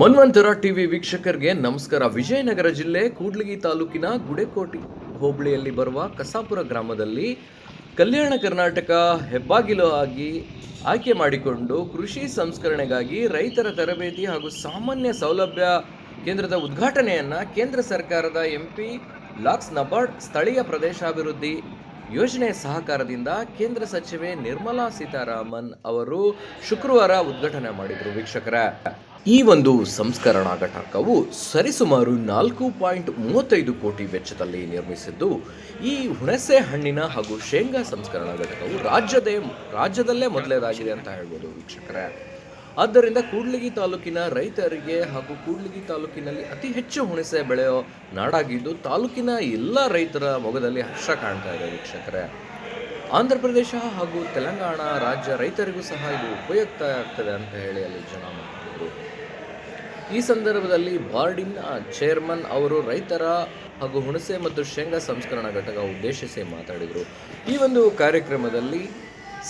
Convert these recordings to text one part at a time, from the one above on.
ಮನ್ವಂತರ TV ವೀಕ್ಷಕರಿಗೆ ನಮಸ್ಕಾರ. ವಿಜಯನಗರ ಜಿಲ್ಲೆ ಕೂಡ್ಲಿಗಿ ತಾಲೂಕಿನ ಗುಡೆಕೋಟಿ ಹೋಬಳಿಯಲ್ಲಿ ಬರುವ ಕಸಾಪುರ ಗ್ರಾಮದಲ್ಲಿ ಕಲ್ಯಾಣ ಕರ್ನಾಟಕ ಹೆಬ್ಬಾಗಿಲು ಆಗಿ ಆಯ್ಕೆ ಮಾಡಿಕೊಂಡು ಕೃಷಿ ಸಂಸ್ಕರಣೆಗಾಗಿ ರೈತರ ತರಬೇತಿ ಹಾಗೂ ಸಾಮಾನ್ಯ ಸೌಲಭ್ಯ ಕೇಂದ್ರದ ಉದ್ಘಾಟನೆಯನ್ನ ಕೇಂದ್ರ ಸರ್ಕಾರದ ಎಂಪಿ ಲಾಕ್ಸ್ ನಬಾರ್ಡ್ ಸ್ಥಳೀಯ ಪ್ರದೇಶಾಭಿವೃದ್ಧಿ ಯೋಜನೆ ಸಹಕಾರದಿಂದ ಕೇಂದ್ರ ಸಚಿವೆ ನಿರ್ಮಲಾ ಸೀತಾರಾಮನ್ ಅವರು ಶುಕ್ರವಾರ ಉದ್ಘಾಟನೆ ಮಾಡಿದರು ವೀಕ್ಷಕರ. ಈ ಒಂದು ಸಂಸ್ಕರಣಾ ಘಟಕವು ಸರಿಸುಮಾರು ನಾಲ್ಕು ಪಾಯಿಂಟ್ ಮೂವತ್ತೈದು ಕೋಟಿ ವೆಚ್ಚದಲ್ಲಿ ನಿರ್ಮಿಸಿದ್ದು, ಈ ಹುಣಸೆ ಹಣ್ಣಿನ ಹಾಗೂ ಶೇಂಗಾ ಸಂಸ್ಕರಣಾ ಘಟಕವು ರಾಜ್ಯದೇ, ರಾಜ್ಯದಲ್ಲೇ ಮೊದಲೇದಾಗಿದೆ ಅಂತ ಹೇಳ್ಬೋದು ವೀಕ್ಷಕರೇ. ಆದ್ದರಿಂದ ಕೂಡ್ಲಿಗಿ ತಾಲೂಕಿನ ರೈತರಿಗೆ ಹಾಗೂ ಕೂಡ್ಲಿಗಿ ತಾಲೂಕಿನಲ್ಲಿ ಅತಿ ಹೆಚ್ಚು ಹುಣಸೆ ಬೆಳೆಯೋ ನಾಡಾಗಿದ್ದು ತಾಲೂಕಿನ ಎಲ್ಲ ರೈತರ ಮೊಗದಲ್ಲಿ ಹರ್ಷ ಕಾಣ್ತಾ ಇದೆ ವೀಕ್ಷಕರೇ. ಆಂಧ್ರ ಪ್ರದೇಶ ಹಾಗೂ ತೆಲಂಗಾಣ ರಾಜ್ಯ ರೈತರಿಗೂ ಸಹ ಇದು ಉಪಯುಕ್ತ ಆಗ್ತದೆ ಅಂತ ಹೇಳಿ ಅಲ್ಲಿ ಜನ ಮಾಡಿದರು ಈ ಸಂದರ್ಭದಲ್ಲಿ ಬಾರ್ಡಿನ ಚೇರ್ಮನ್ ಅವರು ರೈತರ ಹಾಗೂ ಹುಣಸೆ ಮತ್ತು ಶೇಂಗಾ ಸಂಸ್ಕರಣಾ ಘಟಕ ಉದ್ದೇಶಿಸಿ ಮಾತಾಡಿದರು. ಈ ಒಂದು ಕಾರ್ಯಕ್ರಮದಲ್ಲಿ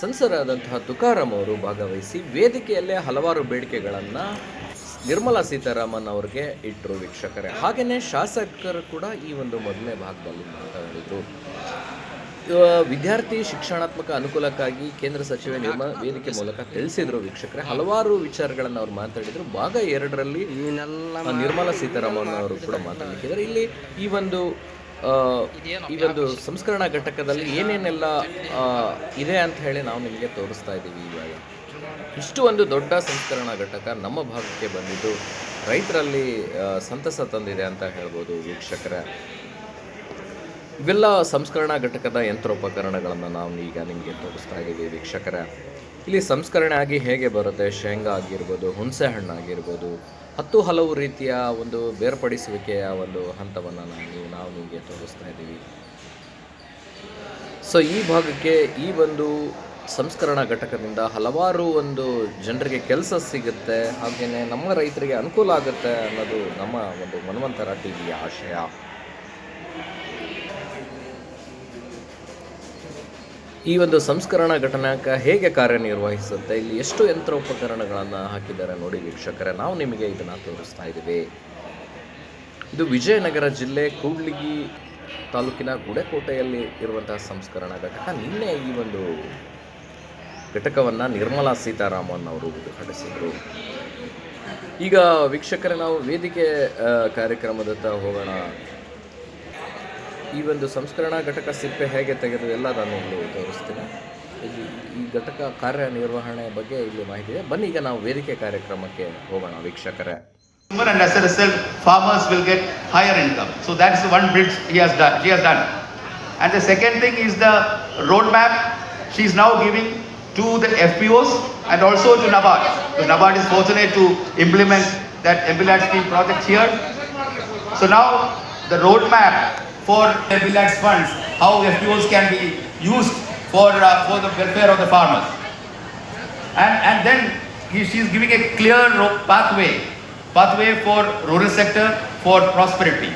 ಸಂಸರಾದಂತಹ ತುಕಾರಾಮ್ ಅವರು ಭಾಗವಹಿಸಿ ವೇದಿಕೆಯಲ್ಲೇ ಹಲವಾರು ಬೇಡಿಕೆಗಳನ್ನು ನಿರ್ಮಲಾ ಸೀತಾರಾಮನ್ ಅವರಿಗೆ ಇಟ್ಟರು ವೀಕ್ಷಕರೇ. ಹಾಗೆಯೇ ಶಾಸಕರು ಕೂಡ ಈ ಒಂದು ಮೊದಲನೇ ಭಾಗದಲ್ಲಿ ಮಾತನಾಡಿದರು ವಿದ್ಯಾರ್ಥಿ ಶಿಕ್ಷಣಾತ್ಮಕ ಅನುಕೂಲಕ್ಕಾಗಿ ಕೇಂದ್ರ ಸಚಿವೆ ನಿರ್ಮಲಾ ವೇದಿಕೆ ಮೂಲಕ ತಿಳಿಸಿದ್ರು ವೀಕ್ಷಕರೇ. ಹಲವಾರು ವಿಚಾರಗಳನ್ನು ಅವ್ರು ಮಾತಾಡಿದ್ರು. ಭಾಗ ಎರಡರಲ್ಲಿ ನಿರ್ಮಲಾ ಸೀತಾರಾಮನ್ ಅವರು ಕೂಡ ಮಾತಾಡಲಿಕ್ಕಿದ್ದಾರೆ. ಇಲ್ಲಿ ಈ ಒಂದು ಈ ಒಂದು ಸಂಸ್ಕರಣಾ ಘಟಕದಲ್ಲಿ ಏನೇನೆಲ್ಲ ಇದೆ ಅಂತ ಹೇಳಿ ನಾವು ನಿಮಗೆ ತೋರಿಸ್ತಾ ಇದ್ದೀವಿ ಇವಾಗ. ಇಷ್ಟು ಒಂದು ದೊಡ್ಡ ಸಂಸ್ಕರಣಾ ಘಟಕ ನಮ್ಮ ಭಾಗಕ್ಕೆ ಬಂದಿದ್ದು. ರೈತರಲ್ಲಿ ಸಂತಸ ತಂದಿದೆ ಅಂತ ಹೇಳ್ಬೋದು ವೀಕ್ಷಕರ. ಇವೆಲ್ಲ ಸಂಸ್ಕರಣಾ ಘಟಕದ ಯಂತ್ರೋಪಕರಣಗಳನ್ನು ನಾವು ಈಗ ನಿಮಗೆ ತೋರಿಸ್ತಾ ಇದ್ದೀವಿ ವೀಕ್ಷಕರೇ. ಇಲ್ಲಿ ಸಂಸ್ಕರಣೆ ಆಗಿ ಹೇಗೆ ಬರುತ್ತೆ? ಶೇಂಗಾ ಆಗಿರ್ಬೋದು ಹುಣಸೆ ಹಣ್ಣು ಆಗಿರ್ಬೋದು ಹತ್ತು ಹಲವು ರೀತಿಯ ಒಂದು ಬೇರ್ಪಡಿಸುವಿಕೆಯ ಒಂದು ಹಂತವನ್ನು ನೀವು ನಾವು ನಿಮಗೆ ತೋರಿಸ್ತಾ ಇದ್ದೀವಿ. ಸೊ ಈ ಭಾಗಕ್ಕೆ ಈ ಒಂದು ಸಂಸ್ಕರಣಾ ಘಟಕದಿಂದ ಹಲವಾರು ಒಂದು ಜನರಿಗೆ ಕೆಲಸ ಸಿಗುತ್ತೆ. ಹಾಗೆಯೇ ನಮ್ಮ ರೈತರಿಗೆ ಅನುಕೂಲ ಆಗುತ್ತೆ ಅನ್ನೋದು ನಮ್ಮ ಒಂದು ಮನ್ವಂತರ ಟಿವಿಯ ಆಶಯ. ಈ ಒಂದು ಸಂಸ್ಕರಣಾ ಘಟನಾಕ ಹೇಗೆ ಕಾರ್ಯನಿರ್ವಹಿಸುತ್ತೆ? ಇಲ್ಲಿ ಎಷ್ಟು ಯಂತ್ರೋಪಕರಣಗಳನ್ನು ಹಾಕಿದ್ದಾರೆ ನೋಡಿ ವೀಕ್ಷಕರೇ. ನಾವು ನಿಮಗೆ ಇದನ್ನು ತೋರಿಸ್ತಾ ಇದ್ದೀವಿ. ಇದು ವಿಜಯನಗರ ಜಿಲ್ಲೆ ಕೂಡ್ಲಿಗಿ ತಾಲೂಕಿನ ಗುಡೆಕೋಟೆಯಲ್ಲಿ ಇರುವಂತಹ ಸಂಸ್ಕರಣಾ ಘಟಕ. ನಿನ್ನೆ ಈ ಒಂದು ಘಟಕವನ್ನು ನಿರ್ಮಲಾ ಸೀತಾರಾಮನ್ ಅವರು ಉದ್ಘಾಟಿಸಿದರು. ಈಗ ವೀಕ್ಷಕರೇ, ನಾವು ವೇದಿಕೆ ಕಾರ್ಯಕ್ರಮದತ್ತ ಹೋಗೋಣ. ಈ ಒಂದು ಸಂಸ್ಕರಣಾ ಘಟಕ ಸಿಪ್ಪೆ ಹೇಗೆ ತೆಗೆದು ಎಲ್ಲ ನಾನು ಇಲ್ಲಿ ತೋರಿಸ್ತೀನಿ. ಇಲ್ಲಿ ಈ ಘಟಕ ಕಾರ್ಯನಿರ್ವಹಣೆ ಬಗ್ಗೆ ಇಲ್ಲಿ ಮಾಹಿತಿ ಇದೆ. ಬನ್ನಿ, ಈಗ ನಾವು ವೇದಿಕೆ ಕಾರ್ಯಕ್ರಮಕ್ಕೆ ಹೋಗೋಣ ವೀಕ್ಷಕರೇ. And S L S L farmers will get higher income so that's one bridge G S done and the second thing is the road map she is now giving to the F Os and also to NABARD NABARD is fortunate to implement that MPLAD scheme project here so now the road map for the MPLAD funds, how FPOs can be used for uh, for the welfare of the farmers. And, and then he, she is giving a clear pathway, pathway for rural sector for prosperity.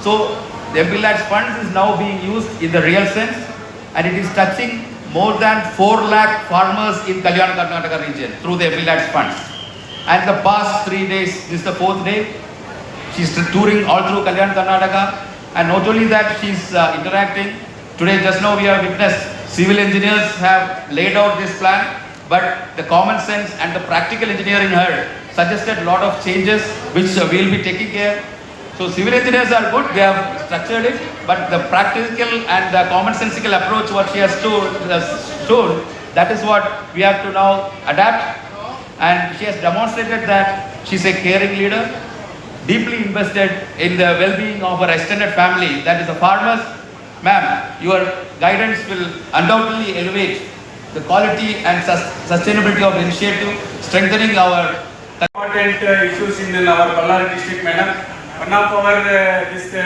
So the MPLAD funds is now being used in the real sense and it is touching more than 4 lakh farmers in Kalyan Karnataka region through the MPLAD funds. And the past three days, this is the fourth day, she's touring all through Kalyan Karnataka and not only that she's uh, interacting. Today just now we have witnessed civil engineers have laid out this plan but the common sense and the practical engineering her suggested a lot of changes which uh, we'll be taking care. So civil engineers are good, they have structured it, but the practical and the commonsensical approach what she has has shown, that is what we have to now adapt. And she has demonstrated that she's a caring leader, deeply invested in the well-being of her extended family, that is the farmers. Ma'am, your guidance will undoubtedly elevate the quality and sus- sustainability of the initiative, strengthening our important uh, issues in our Ballari district, madam. One of our uh, this uh,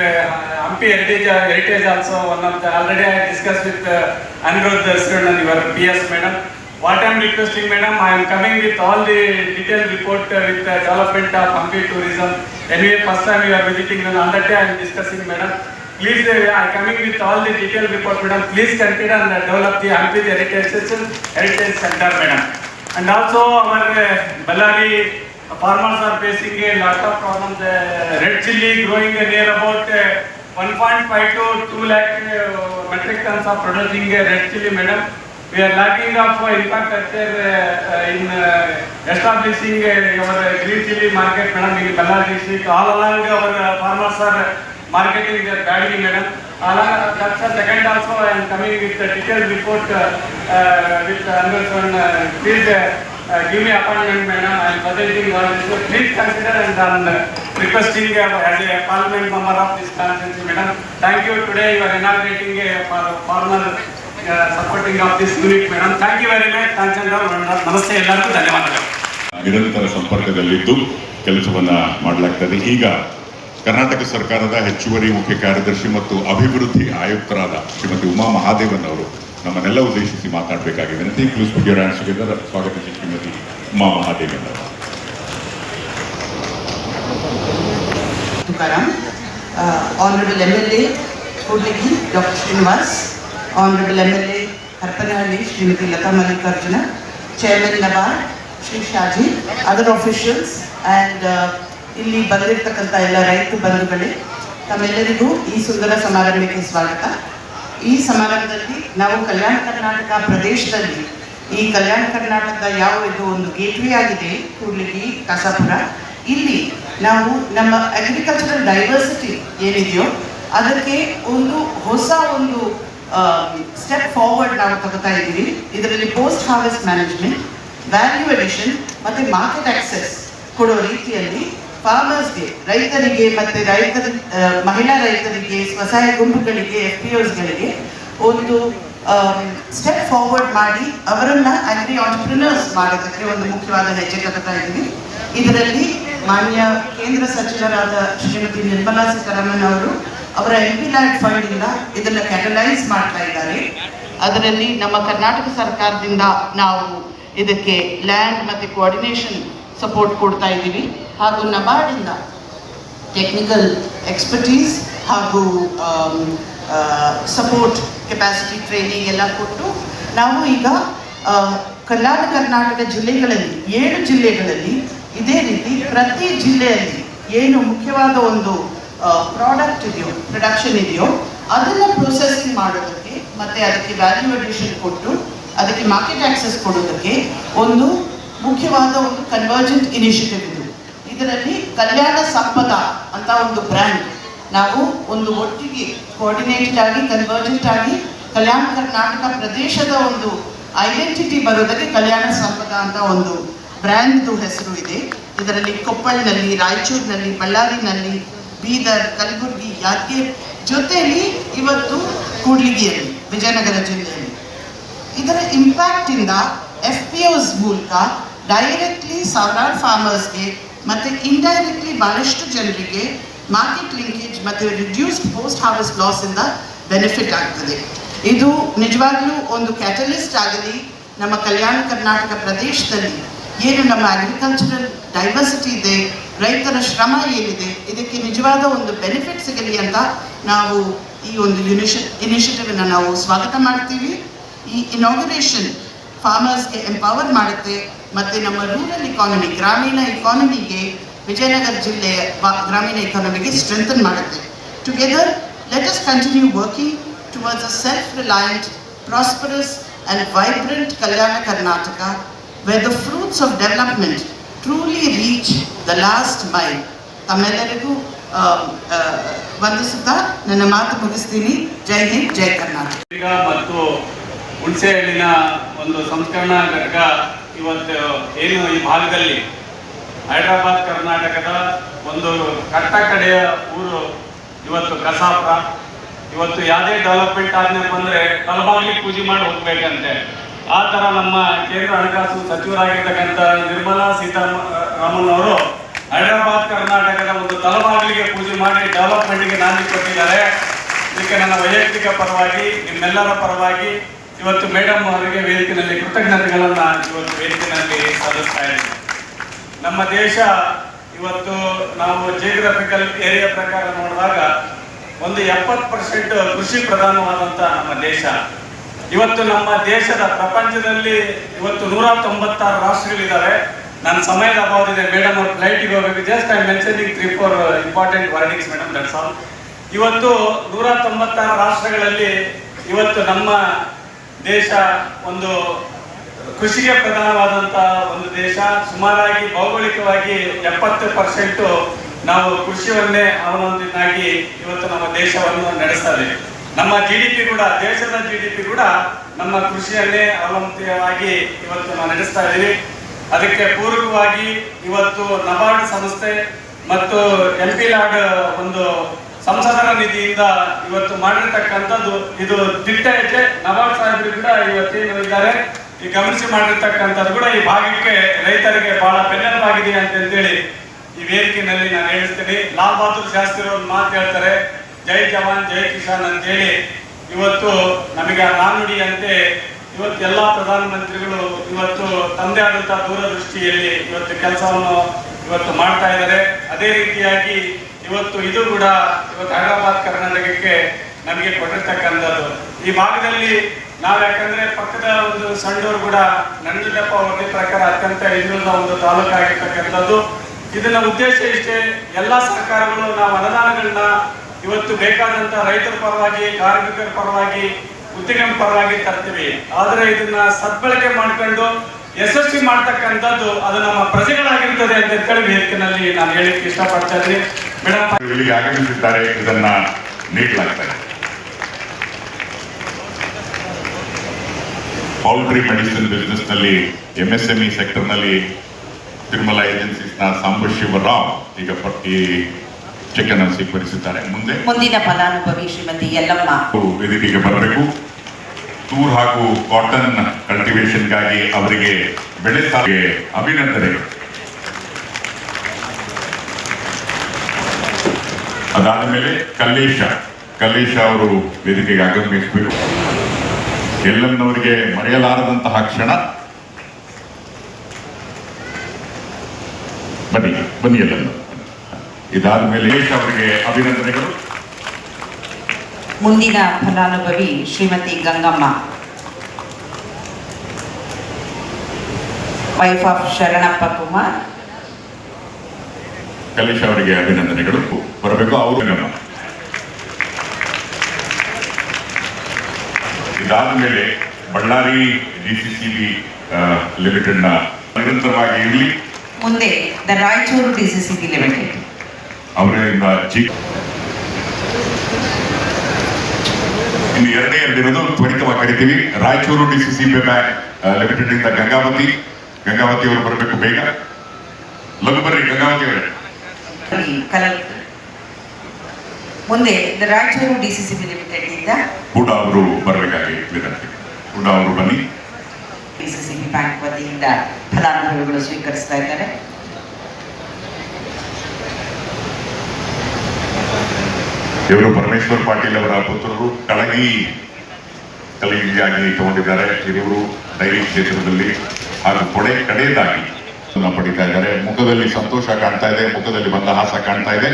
Hampi heritage, uh, heritage also one of the already I discussed with uh, Anirudh Srivan, your PS, madam. What I am requesting, madam, I am coming with all the detailed report uh, with the development of Hampi tourism. Anyway, first time you are visiting, and on that day I am discussing, madam. Please, uh, I am coming with all the detailed report, madam. Please consider and develop the Hampi heritage, heritage center, madam. And also our uh, Ballari farmers are facing a lot of problems. Uh, red chili growing near about uh, 1.5 to 2 lakh uh, metric tons of producing uh, red chili, madam. We are lacking of uh, infrastructure uh, uh, in uh, establishing uh, our green chili market, madam, in Bella district. All along our uh, farmers are marketing their badly, madam. Along, that's the second also, I am coming with the detailed report uh, uh, with Anderson. Uh, uh, uh, give me appointment, madam. I am presenting one. So Please consider and I am uh, requesting uh, as a parliament member of this constituency, madam. Thank you. Today you are inaugurating a formal uh, supporting of this unit, madam. Thank you very much. Kanchandra, ನಮಸ್ತೆ ಎಲ್ಲರಿಗೂ ಧನ್ಯವಾದಗಳು ನಿರಂತರ ಸಂಪರ್ಕದಲ್ಲಿದ್ದು ಕೆಲಸವನ್ನ ಮಾಡಲಾಗ್ತದೆ ಈಗ ಕರ್ನಾಟಕ ಸರ್ಕಾರದ ಹೆಚ್ಚುವರಿ ಮುಖ್ಯ ಕಾರ್ಯದರ್ಶಿ ಮತ್ತು ಅಭಿವೃದ್ಧಿ ಆಯುಕ್ತರಾದ ಶ್ರೀಮತಿ ಉಮಾ ಮಹಾದೇವನ್ ಅವರು ನಮ್ಮನ್ನೆಲ್ಲ ಉದ್ದೇಶಿಸಿ ಮಾತಾಡಬೇಕಾಗಿದೆ ಅಂತ ಕ್ಲೂಸ್ ಪಿಗರ್ ಅನಿಸಿಕೆಂದರ ಸ್ವಾಗತಿಸಿ ಶ್ರೀಮತಿ ಉಮಾ ಮಹಾದೇವನ್ ಅವರು honourable M L A doctor Srinivas honourable M L A Harpanahalli Shrimati Latha Mallikarjuna chairman NABARD Shri Shaji other officials and ಇಲ್ಲಿ ಬಂದಿರತಕ್ಕಂಥ ಎಲ್ಲ ರೈತ ಬಂಧುಗಳೇ, ತಮ್ಮೆಲ್ಲರಿಗೂ ಈ ಸುಂದರ ಸಮಾರಂಭಕ್ಕೆ ಸ್ವಾಗತ. ಈ ಸಮಾರಂಭದಲ್ಲಿ ನಾವು ಕಲ್ಯಾಣ ಕರ್ನಾಟಕ ಪ್ರದೇಶದಲ್ಲಿ ಈ ಕಲ್ಯಾಣ ಕರ್ನಾಟಕದ ಯಾವ ಇದು ಒಂದು ಗೇಟ್ವೇ ಆಗಿದೆ, ಕೂಡ್ಲಿಗಿ ಕಸಾಪುರ. ಇಲ್ಲಿ ನಾವು ನಮ್ಮ ಅಗ್ರಿಕಲ್ಚರಲ್ ಡೈವರ್ಸಿಟಿ ಏನಿದೆಯೋ, ಅದಕ್ಕೆ ಒಂದು ಹೊಸ ಒಂದು ಸ್ಟೆಪ್ ಫಾರ್ವರ್ಡ್ ನಾವು ತಗೋತಾ ಇದ್ದೀವಿ. ಇದರಲ್ಲಿ post harvest management value addition ಮತ್ತು ಮಾರ್ಕೆಟ್ ಆಕ್ಸೆಸ್ ಕೊಡೋ ರೀತಿಯಲ್ಲಿ ಫಾರ್ಮರ್ಸ್ಗೆ ರೈತರಿಗೆ ಮತ್ತೆ ರೈತರ ಮಹಿಳಾ ರೈತರಿಗೆ, ಸ್ವಸಹಾಯ ಗುಂಪುಗಳಿಗೆ ಎಫ್ ಪಿ ಗಳಿಗೆ ಒಂದು ಸ್ಟೆಪ್ ಫಾರ್ವರ್ಡ್ ಮಾಡಿ ಅವರನ್ನ ಅಗ್ರಿ ಆಂಟರ್ಪ್ರಿನರ್ಸ್ ಮಾಡೋದಕ್ಕೆ ಒಂದು ಮುಖ್ಯವಾದ ಹೆಜ್ಜೆ ತಗೋತಾ ಇದ್ದೀವಿ. ಇದರಲ್ಲಿ ಮಾನ್ಯ ಕೇಂದ್ರ ಸಚಿವರಾದ ಶ್ರೀಮತಿ ನಿರ್ಮಲಾ ಸೀತಾರಾಮನ್ ಅವರು ಅವರ ಎಂ ಪಿ ಲ್ಯಾಂಡ್ ಫಂಡ್ ಇಂದ ಇದನ್ನ ಕ್ಯಾಟಲೈಸ್ ಮಾಡ್ತಾ ಇದ್ದಾರೆ. ಅದರಲ್ಲಿ ನಮ್ಮ ಕರ್ನಾಟಕ ಸರ್ಕಾರದಿಂದ ನಾವು ಇದಕ್ಕೆ ಲ್ಯಾಂಡ್ ಮತ್ತೆ ಕೋಆರ್ಡಿನೇಷನ್ ಸಪೋರ್ಟ್ ಕೊಡ್ತಾ ಇದ್ದೀವಿ. ಹಾಗೂ ನಬಾರ್ಡಿಂದ ಟೆಕ್ನಿಕಲ್ ಎಕ್ಸ್ಪರ್ಟೀಸ್ ಹಾಗೂ ಸಪೋರ್ಟ್ ಕೆಪಾಸಿಟಿ ಟ್ರೈನಿಂಗ್ ಎಲ್ಲ ಕೊಟ್ಟು ನಾವು ಈಗ ಆ, ಕಲ್ಯಾಣ ಕರ್ನಾಟಕ ಜಿಲ್ಲೆಗಳಲ್ಲಿ ಏಳು ಜಿಲ್ಲೆಗಳಲ್ಲಿ ಇದೇ ರೀತಿ ಪ್ರತಿ ಜಿಲ್ಲೆಯಲ್ಲಿ ಏನು ಮುಖ್ಯವಾದ ಒಂದು ಪ್ರಾಡಕ್ಟ್ ಇದೆಯೋ ಪ್ರೊಡಕ್ಷನ್ ಇದೆಯೋ ಅದನ್ನು ಪ್ರೊಸೆಸಿಂಗ್ ಮಾಡೋದಕ್ಕೆ ಮತ್ತು ಅದಕ್ಕೆ ವ್ಯಾಲ್ಯೂ ಅಡಿಷನ್ ಕೊಟ್ಟು ಅದಕ್ಕೆ ಮಾರ್ಕೆಟ್ ಆಕ್ಸೆಸ್ ಕೊಡೋದಕ್ಕೆ ಒಂದು ಮುಖ್ಯವಾದ ಒಂದು ಕನ್ವರ್ಜೆಂಟ್ ಇನಿಷಿಯೇಟಿವ್ ಇದು. ಇದರಲ್ಲಿ ಕಲ್ಯಾಣ ಸಂಪದ ಅಂತ ಒಂದು ಬ್ರ್ಯಾಂಡ್ ನಾವು ಒಂದು ಒಟ್ಟಿಗೆ ಕೋಆರ್ಡಿನೇಟೆಡ್ ಆಗಿ ಕನ್ವರ್ಜೆಂಟ್ ಆಗಿ ಕಲ್ಯಾಣ ಕರ್ನಾಟಕ ಪ್ರದೇಶದ ಒಂದು ಐಡೆಂಟಿಟಿ ಬರೋದಕ್ಕೆ ಕಲ್ಯಾಣ ಸಂಪದ ಅಂತ ಒಂದು ಬ್ರ್ಯಾಂಡ್ದು ಹೆಸರು ಇದೆ. ಇದರಲ್ಲಿ ಕೊಪ್ಪಳ್ನಲ್ಲಿ ರಾಯಚೂರಿನಲ್ಲಿ, ಬಳ್ಳಾರಿನಲ್ಲಿ, ಬೀದರ್, ಕಲಬುರಗಿ ಯಾದಗಿರಿ ಜೊತೆಯಲ್ಲಿ ಇವತ್ತು ಕೂಡ್ಲಿಗಿಯಲ್ಲಿ, ವಿಜಯನಗರ ಜಿಲ್ಲೆಯಲ್ಲಿ. ಇದರ ಇಂಪ್ಯಾಕ್ಟಿಂದ ಎಫ್ ಪಿ ಒಸ್ ಮೂಲಕ ಡೈರೆಕ್ಟ್ಲಿ ಸಾವಿರಾರು ಫಾರ್ಮರ್ಸ್ಗೆ ಮತ್ತು ಇಂಡೈರೆಕ್ಟ್ಲಿ ಬಹಳಷ್ಟು ಜನರಿಗೆ ಮಾರ್ಕೆಟ್ ಲಿಂಕೇಜ್ ಮತ್ತು ರಿಡ್ಯೂಸ್ಡ್ ಪೋಸ್ಟ್ ಹಾರ್ವೆಸ್ಟ್ ಲಾಸ್ ಇಂದ ಬೆನಿಫಿಟ್ ಆಗ್ತದೆ. ಇದು ನಿಜವಾಗ್ಲೂ ಒಂದು ಕ್ಯಾಟಲಿಸ್ಟ್ ಆಗಲಿ, ನಮ್ಮ ಕಲ್ಯಾಣ ಕರ್ನಾಟಕ ಪ್ರದೇಶದಲ್ಲಿ ಏನು ನಮ್ಮ ಅಗ್ರಿಕಲ್ಚರಲ್ ಡೈವರ್ಸಿಟಿ ಇದೆ, ರೈತರ ಶ್ರಮ ಏನಿದೆ, ಇದಕ್ಕೆ ನಿಜವಾದ ಒಂದು ಬೆನಿಫಿಟ್ ಸಿಗಲಿ ಅಂತ ನಾವು ಈ ಒಂದು ಯುನಿಷ ಇನಿಷಿಯೇಟಿವ್ ನಾವು ಸ್ವಾಗತ ಮಾಡ್ತೀವಿ. ಈ ಇನಾಗರೇಷನ್ ಫಾರ್ಮರ್ಸ್ಗೆ ಎಂಪವರ್ ಮಾಡುತ್ತೆ. ಮತ್ತು ನಮ್ಮ ರೂರಲ್ ಇಕಾನಮಿ ಗ್ರಾಮೀಣ ಇಕಾನಮಿಗೆ ವಿಜಯನಗರ ಜಿಲ್ಲೆಯ ಗ್ರಾಮೀಣ ಇಕಾನಮಿಗೆ ಸ್ಟ್ರೆಂಥನ್ ಮಾಡುತ್ತೆ. Together let us continue working towards a self reliant prosperous and vibrant Kalyana Karnataka where the fruits of development truly reach the last mile ತಮ್ಮೆಲ್ಲರಿಗೂ ವಂದಿಸುತ್ತಾ ನನ್ನ ಮಾತು ಮುಗಿಸ್ತೀನಿ. ಜೈ ಹಿಂದ್, ಜೈ ಕರ್ನಾಟಕ. ಮತ್ತು ಹುಣಸೆಹಳ್ಳಿನ ಒಂದು ಸಂಸ್ಕರಣಾ ಘಟಕ ಇವತ್ತು ಏನು ಈ ಭಾಗದಲ್ಲಿ ಹೈದರಾಬಾದ್, ಕರ್ನಾಟಕದ ಒಂದು ಕಟ್ಟ ಕಡೆಯ ಊರು ಇವತ್ತು ಕಸಾಪ. ಇವತ್ತು ಯಾವುದೇ ಡೆವಲಪ್ಮೆಂಟ್ ಆದ್ನಪ್ಪ ಅಂದರೆ ತಲಬಾಗ್ಲಿ ಪೂಜೆ ಮಾಡಿ ಹೋಗ್ಬೇಕಂತೆ. ಆ ಥರ ನಮ್ಮ ಕೇಂದ್ರ ಹಣಕಾಸು ಸಚಿವರಾಗಿರ್ತಕ್ಕಂಥ ನಿರ್ಮಲಾ ಸೀತಾರಾಮನ್ ಅವರು ಹೈದರಾಬಾದ್, ಕರ್ನಾಟಕದ ಒಂದು ತಲಬಾಗಿಲಿಗೆ ಪೂಜೆ ಮಾಡಿ ಡೆವಲಪ್ಮೆಂಟ್ಗೆ ನಾಂದಿ ಕೊಟ್ಟಿದ್ದಾರೆ. ಇದಕ್ಕೆ ನನ್ನ ವೈಯಕ್ತಿಕ ಪರವಾಗಿ, ನಿಮ್ಮೆಲ್ಲರ ಪರವಾಗಿ ಇವತ್ತು ಮೇಡಮ್ ಅವರಿಗೆ ವೇದಿಕೆಯಲ್ಲಿ ಕೃತಜ್ಞತೆಗಳನ್ನ ಇವತ್ತು ವೇದಿಕೆಯಲ್ಲಿ ಸಲ್ಲಿಸ್ತಾ ಇದ್ದೀನಿ. ನಮ್ಮ ದೇಶ ಇವತ್ತು ನಾವು ಜಿಯೋಗ್ರಫಿಕಲ್ ಏರಿಯಾ ಪ್ರಕಾರ ನೋಡಿದಾಗ ಒಂದು ಎಪ್ಪತ್ತು ಪರ್ಸೆಂಟ್ ಕೃಷಿ ಪ್ರಧಾನವಾದಂಥ ನಮ್ಮ ದೇಶ. ಇವತ್ತು ನಮ್ಮ ದೇಶದ ಪ್ರಪಂಚದಲ್ಲಿ ಇವತ್ತು ನೂರ ತೊಂಬತ್ತಾರು ರಾಷ್ಟ್ರಗಳಿದ್ದಾವೆ ನನ್ನ ಸಮಯದ ಇದೆ. ಮೇಡಮ್ ಅವ್ರ ಫ್ಲೈಟಿಗೆ ಹೋಗಬೇಕು. Just I mentioning three four important wordings madam that's all ಇವತ್ತು ನೂರ ತೊಂಬತ್ತಾರು ರಾಷ್ಟ್ರಗಳಲ್ಲಿ ಇವತ್ತು ನಮ್ಮ ದೇಶ ಒಂದು ಕೃಷಿಗೆ ಪ್ರಧಾನವಾದಂತಹ ಒಂದು ದೇಶ. ಸುಮಾರಾಗಿ ಭೌಗೋಳಿಕವಾಗಿ ಎಪ್ಪತ್ತು ಪರ್ಸೆಂಟ್ ನಾವು ಕೃಷಿಯನ್ನೇ ಅವಲಂಬಿತನಾಗಿ ಇವತ್ತು ನಮ್ಮ ದೇಶವನ್ನು ನಡೆಸ್ತಾ ಇದ್ದೀವಿ ನಮ್ಮ ಜಿ ಡಿ ಪಿ ಕೂಡ, ದೇಶದ ಜಿ ಡಿ ಪಿ ಕೂಡ ನಮ್ಮ ಕೃಷಿಯನ್ನೇ ಅವಲಂಬಿತವಾಗಿ ಇವತ್ತು ನಾವು ನಡೆಸ್ತಾ ಇದ್ದೀವಿ ಅದಕ್ಕೆ ಪೂರಕವಾಗಿ ಇವತ್ತು ನಬಾರ್ಡ್ ಸಂಸ್ಥೆ ಮತ್ತು ಎಲ್ ಪಿ ಲಾಡ್ ಒಂದು ಸಂಸದರ ನಿಧಿಯಿಂದ ಇವತ್ತು ಮಾಡಿರ್ತಕ್ಕಂಥದ್ದು ಇದು ದಿಟ್ಟ ಹೆಜ್ಜೆ. ನವಾಬ್ ಸಾಹೇಬರು ಕೂಡ ಇವತ್ತೇನು ಇದ್ದಾರೆ, ಈ ಗಮನಿಸಿ ಮಾಡಿರ್ತಕ್ಕಂಥದ್ದು ಕೂಡ ಈ ಭಾಗಕ್ಕೆ ರೈತರಿಗೆ ಬಹಳ ಬೆನ್ನೆಲುಬಾಗಿದೆ ಅಂತ ಹೇಳಿ ಈ ವೇದಿಕೆಯಲ್ಲಿ ನಾನು ಹೇಳ್ತೀನಿ ಲಾಲ್ ಬಹದ್ದೂರ್ ಶಾಸ್ತ್ರಿ ಅವ್ರು ಮಾತು ಹೇಳ್ತಾರೆ, ಜೈ ಜವಾನ್, ಜೈ ಕಿಸಾನ್ ಅಂತೇಳಿ ಇವತ್ತು ನಮಗೆ ಆ ನಾನುಡಿಯಂತೆ ಇವತ್ತು ಎಲ್ಲ ಪ್ರಧಾನಮಂತ್ರಿಗಳು ಇವತ್ತು ತಂದೆ ಆದಂತಹ ದೂರದೃಷ್ಟಿಯಲ್ಲಿ ಇವತ್ತು ಕೆಲಸವನ್ನು ಇವತ್ತು ಮಾಡ್ತಾ ಇದ್ದಾರೆ. ಅದೇ ರೀತಿಯಾಗಿ ಇವತ್ತು ಇದು ಕೂಡ ಇವತ್ತು ಹೈದರಾಬಾದ್ ಕರ್ನಾಟಕಕ್ಕೆ ನಮಗೆ ಕೊಟ್ಟಿರ್ತಕ್ಕಂಥದ್ದು. ಈ ಭಾಗದಲ್ಲಿ ನಾವು ಯಾಕಂದ್ರೆ ಪಕ್ಕದ ಒಂದು ಸಣ್ಣವರು ಕೂಡ ನಂಜುಂಡಪ್ಪ ವರದಿ ಪ್ರಕಾರ ಅತ್ಯಂತ ಹಿಂದುಳಿದ ಒಂದು ತಾಲೂಕು ಆಗಿರ್ತಕ್ಕಂಥದ್ದು. ಇದನ್ನ ಉದ್ದೇಶ ಇಷ್ಟೇ ಎಲ್ಲ ಸರ್ಕಾರಗಳು ನಾವು ಅನುದಾನಗಳನ್ನ ಇವತ್ತು ಬೇಕಾದಂತ ರೈತರ ಪರವಾಗಿ, ಕಾರ್ಮಿಕರ ಪರವಾಗಿ, ಉದ್ಯಮ ಪರವಾಗಿ ತರ್ತೀವಿ. ಆದ್ರೆ ಇದನ್ನ ಸದ್ಬಳಕೆ ಮಾಡ್ಕೊಂಡು ಯಶಸ್ವಿ ಮಾಡ್ತಕ್ಕಂಥದ್ದು ಅದು ನಮ್ಮ ಪ್ರಜೆಗಳಾಗಿರ್ತದೆ ಅಂತ ಹೇಳಿ ವೇದಿಕೆನಲ್ಲಿ ನಾನು ಹೇಳಿಕ್ಕೆ ಇಷ್ಟಪಡ್ತಾ ಇದ್ದೀನಿ. ಮೇಡಮ್ ಇಲ್ಲಿಗೆ ಆಗಮಿಸಿದ್ದಾರೆ ಇದನ್ನ ನೀಡಲಾಗ್ತದೆ. ಪೌಲ್ಟ್ರಿ ಮೆಡಿಸಿನ್ ಬಿಸ್ನೆಸ್ನಲ್ಲಿ ಎಂಎಸ್ಎಂಇ ಸೆಕ್ಟರ್ನಲ್ಲಿ ತಿರುಮಲ ಏಜೆನ್ಸೀಸ್ನ ಸಾಂಬಶಿವ ರಾವ್ ಈಗ ಪಟ್ಟಿ ಚೆಕ್ ಅನ್ನು ಸ್ವೀಕರಿಸಿದ್ದಾರೆ. ಮುಂದೆ ಮುಂದಿನ ಫಲಾನುಭವಿ ಶ್ರೀಮತಿ ಯಲ್ಲಮ್ಮ. ವೇದಿಕೆಗೆ ಬರಬೇಕು. ತೂರ್ ಹಾಗೂ ಕಾಟನ್ ಕಲ್ಟಿವೇಶನ್ಗಾಗಿ ಅವರಿಗೆ ಬೆಳೆ ಸಾಲಿಗೆ ಅಭಿನಂದನೆಗಳು. ಅದಾದ ಮೇಲೆ ಕಲ್ಲೇಶ. ಕಲ್ಲೇಶ ಅವರು ವೇದಿಕೆಗೆ ಆಗಮಿಸಬೇಕು. ಎಲ್ಲಮ್ಮನವರಿಗೆ ಮರೆಯಲಾರದಂತಹ ಕ್ಷಣ. ಬನ್ನಿ ಬನ್ನಿ ಎಲ್ಲ ಇದಾದ ಮೇಲೆ ಅವರಿಗೆ ಅಭಿನಂದನೆಗಳು. ಮುಂದಿನ ಫಲಾನುಭವಿ Shrimati Gangamma. Wife of Sharanappa Kumar. Kalesh ಅವರಿಗೆ ಅಭಿನಂದನೆಗಳು. ಬರಬೇಕು ಅವರು. ಇದಾದ ಮೇಲೆ ಬಳ್ಳಾರಿ ಡಿಸಿಸಿಬಿ ಲಿಮಿಟೆಡ್ನ ನಿರಂತರವಾಗಿ ಇರಲಿ. ಮುಂದೆ ದ ರಾಯಚೂರು ಡಿಸಿಸಿಬಿ ಲಿಮಿಟೆಡ್. ಅವರಿಂದ ಜಿ ಇನ್ನು ಎರಡನೇ ದಿನದ ತ್ವರಿತವಾಗಿ ಕರಿತೀವಿ ರಾಯಚೂರು ಡಿಸಿಸಿಬಿ ಬ್ಯಾಂಕ್ ಲಿಮಿಟೆಡ್ ಇಂದ ಗಂಗಾವತಿ. ಗಂಗಾವತಿ ಅವರು ಬರಬೇಕು ಬೇಗ. ಲಘು ಬರ್ರಿ ಗಂಗಾವತಿ ಅವರೇ. ಮುಂದೆ ರಾಯಚೂರು ಡಿಸಿಸಿಬಿ ಲಿಮಿಟೆಡ್ ಇಂದ ಕೂಡ ಅವರು ಬರಬೇಕಾಗಿ ವಿನಂತಿ. ಕೂಡ ಅವರು ಬನ್ನಿ. ಡಿಸಿಸಿಬಿ ಬ್ಯಾಂಕ್ ವತಿಯಿಂದ ಫಲಾನುಭವಿಗಳು ಸ್ವೀಕರಿಸ್ತಾ ಇದ್ದಾರೆ. ಇವರು ಪರಮೇಶ್ವರ್ ಪಾಟೀಲ್ ಅವರ ಪುತ್ರರು ಕಳಗಿ ಕಲಗಿಯಾಗಿ ತಗೊಂಡಿದ್ದಾರೆ. ಇವರು ಡೈರಿ ಕ್ಷೇತ್ರದಲ್ಲಿ ಹಾಗೂ ಕೊಡೆ ಕಡೆಯದಾಗಿ ಪಡಿತಾ ಇದ್ದಾರೆ. ಮುಖದಲ್ಲಿ ಸಂತೋಷ ಕಾಣ್ತಾ ಇದೆ, ಮುಖದಲ್ಲಿ ಬಂದ ಹಾಸ ಕಾಣ್ತಾ ಇದೆ.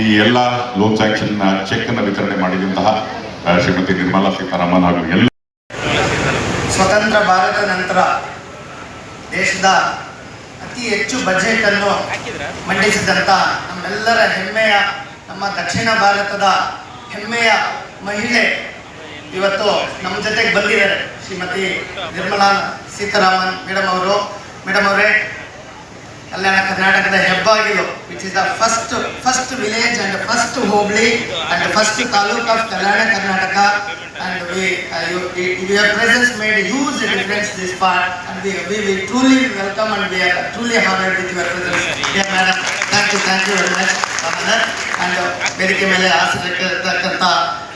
ಈ ಎಲ್ಲ ಲೋನ್ ಸ್ಯಾಂಕ್ಷನ್ ಚೆಕ್ ಅನ್ನು ವಿತರಣೆ ಮಾಡಿದಂತಹ ಶ್ರೀಮತಿ ನಿರ್ಮಲಾ ಸೀತಾರಾಮನ್ ಹಾಗೂ ಎಲ್ಲ ಸ್ವತಂತ್ರ ಭಾರತ ನಂತರ ದೇಶದ ಅತಿ ಹೆಚ್ಚು ಬಜೆಟ್ ಅನ್ನು ಮಂಡಿಸಿದಂತ ನಮ್ಮೆಲ್ಲರ ಹೆಮ್ಮೆಯ ನಮ್ಮ ದಕ್ಷಿಣ ಭಾರತದ ಹೆಮ್ಮೆಯ ಮಹಿಳೆ ಇವತ್ತು ನಮ್ಮ ಜೊತೆಗೆ ಬಂದಿದ್ದಾರೆ. ಶ್ರೀಮತಿ ನಿರ್ಮಲಾ ಸೀತಾರಾಮನ್ ಮೇಡಮ್ ಅವರು. ಮೇಡಮ್ ಅವರೇ, ಕಲ್ಯಾಣ ಕರ್ನಾಟಕದ ಹೆಬ್ಬಾಗಿಲು which is the first first village and first hobli and first taluk of Kalyana Karnataka. And we your presence made huge difference this part and we we we truly welcome and we are truly honoured with your presence dear madam thank you thank you very much and ವೇದಿಕೆ ಮೇಲೆ ಆಸಕ್ತಕ್ಕಂಥ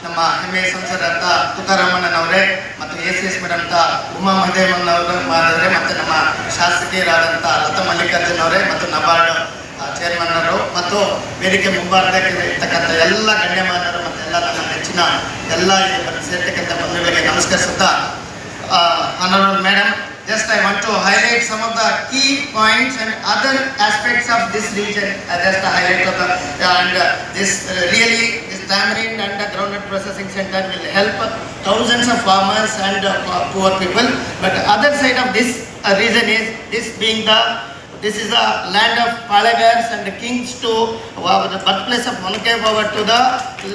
ನಮ್ಮ ಹೆಮ್ಮೆಯ ಸಂಸದಂತ ತುಕಾರಾಮಣ್ಣನವರೇ ಮತ್ತು A C yes madam ಅಂತ ಉಮಾ ಮಹದೇವಣ್ಣವರು ಮಾಡಿದ್ರೆ ಮತ್ತು ನಮ್ಮ ಶಾಸಕಿಯರಾದಂಥ ಲತಾ ಮಲ್ಲಿಕಾರ್ಜುನ್ ಅವರೇ ಮತ್ತು ನಬಾರ್ಡ್ ಚೇರ್ಮನ್ ಅವರು ಮತ್ತು ವೇದಿಕೆ ಮುಂಭಾಗದಲ್ಲಿ ಇರ್ತಕ್ಕಂಥ ಎಲ್ಲ ಗಣ್ಯಮಾನ್ಯರು ಮತ್ತು ಎಲ್ಲ ನನ್ನ ನೆಚ್ಚಿನ ಎಲ್ಲ ಸೇರ್ತಕ್ಕಂಥ ಬಂಧುಗಳಿಗೆ ನಮಸ್ಕರಿಸುತ್ತಾ honorable madam just i want to highlight some of the key points and other aspects of this region uh, just a highlight of the and uh, this uh, really this tamarind and the groundnut processing center will help thousands of farmers and uh, poor people but other side of this uh, is this being the this is the land of Palagars and the kings to uh, the birthplace of Manke Baba to the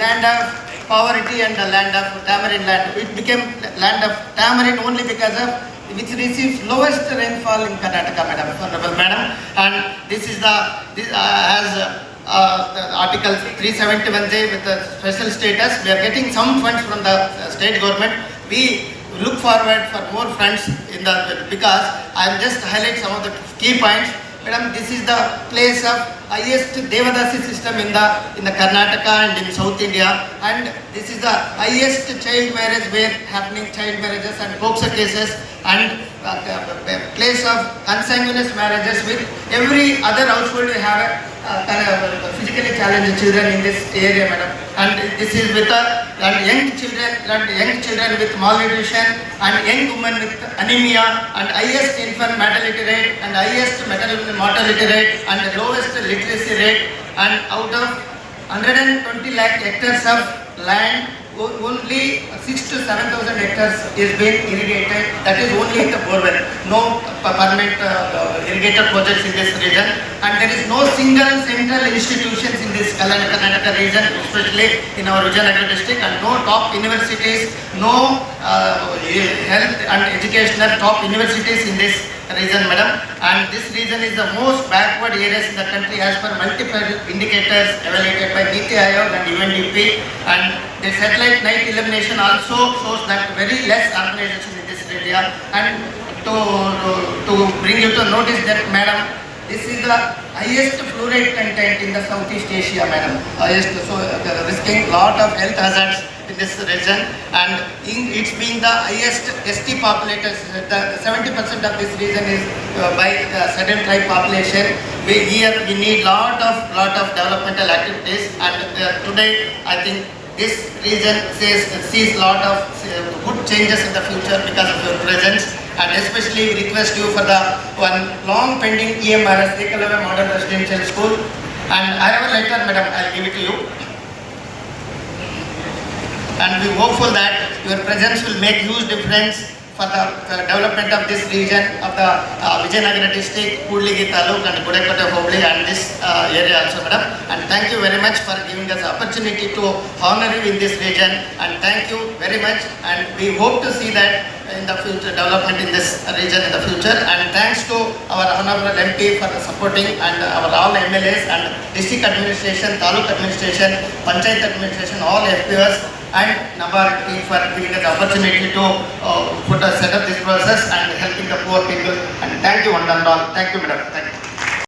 land of poverty and the land of tamarind land. It became land of tamarind only because of which receives lowest rainfall in Karnataka, madam, honorable madam. And this is the, this uh, uh, the Article 371J with the special status, we are getting some funds from the uh, state government. We look forward for more funds in the, because I will just highlight some of the key points. Madam, this is the place of highest Devadasi system in the, in the Karnataka and in South India. And this is the highest child marriage where happening child marriages and POXO cases and place of consanguineous marriages with every other household we have uh, of physically challenged children in this area, madam. And this is with and young children, and young children with malnutrition and young women with anemia and highest infant mortality rate and highest maternal mortality rate and the lowest literacy rate and out of 120 lakh hectares of land, only 6 to 7,000 hectares is being irrigated. That is only in the borewell. No permanent uh, irrigated projects in this region. And there is no single central institutions in this Karnataka region, especially in our Vijayanagar district, and no top universities, no uh, health and educational top universities in this region, madam. And this region is the most backward areas in the country as per multiple indicators evaluated by NITI Aayog and UNDP. And the satellite night illumination also shows that very less urbanization in this area. And to, to, to bring you to notice that, madam, this is the highest fluoride content in the Southeast Asia, madam. Highest, so uh, risking lot of health hazards in this region and in, it's being the highest ST population, the 70% of this region is uh, by the southern tribe population. We here we need lot of lot of developmental activities and uh, today I think this region says sees lot of uh, good changes in the future because of your presence and especially we request you for the one long pending EMRS Ekalava Modern Residential School. And I have a letter madam I'll give it to you. And we hopeful that your presence will make huge difference for the development of this region of the uh, Vijayanagara district, Kudligi Taluk and Gudekote Hobli and this uh, area also madam. And thank you very much for giving us opportunity to honor you in this region. And thank you very much. And we hope to see that in the future development in this region in the future. And thanks to our honorable MP for supporting and our all MLAs and district administration, taluk administration, panchayat administration, all FPOs and number team for giving us the opportunity to uh, put a set up this process and helping the poor people and thank you one and all. Thank you madam. Thank you.